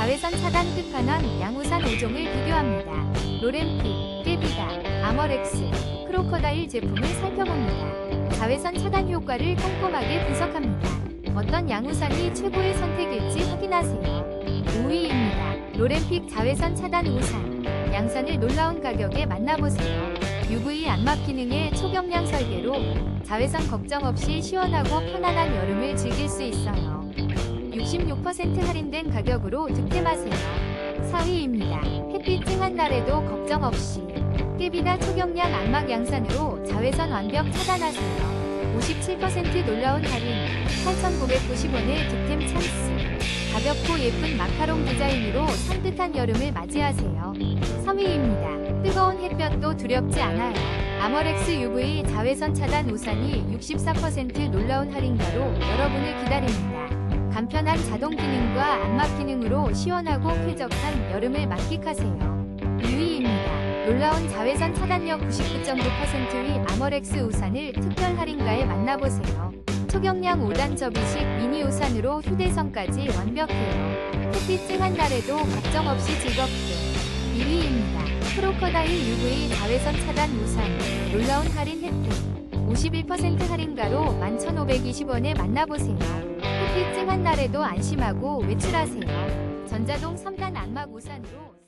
자외선 차단 끝판왕 양우산 5종을 비교합니다. 로렌피, 깨비다, 아머렉스, 크로커다일 제품을 살펴봅니다. 자외선 차단 효과를 꼼꼼하게 분석합니다. 어떤 양우산이 최고의 선택일지 확인하세요. 5위입니다. 로렌픽 자외선 차단 우산. 양산을 놀라운 가격에 만나보세요. UV 안막 기능의 초경량 설계로 자외선 걱정 없이 시원하고 편안한 여름을 즐길 수 있어요. 66% 할인된 가격으로 득템하세요. 4위입니다. 햇빛 쨍한 날에도 걱정 없이 깨비나 초경량 안막 양산으로 자외선 완벽 차단하세요. 57% 놀라운 할인 8,990원의 득템 찬스 가볍고 예쁜 마카롱 디자인으로 산뜻한 여름을 맞이하세요 3위입니다 뜨거운 햇볕도 두렵지 않아요 아머렉스 UV 자외선 차단 우산이 64% 놀라운 할인가로 여러분을 기다립니다 간편한 자동 기능과 안막 기능으로 시원하고 쾌적한 여름을 만끽하세요 2위입니다 놀라운 자외선 차단력 99.9%의 아머렉스 우산을 특별 할인가에 만나보세요. 초경량 5단 접이식 미니 우산으로 휴대성까지 완벽해요. 햇빛 쨍한 날에도 걱정 없이 즐겁게. 1위입니다. 크로커다일 UV 자외선 차단 우산. 놀라운 할인 혜택. 51% 할인가로 11,520원에 만나보세요. 햇빛 쨍한 날에도 안심하고 외출하세요. 전자동 3단 안막 우산으로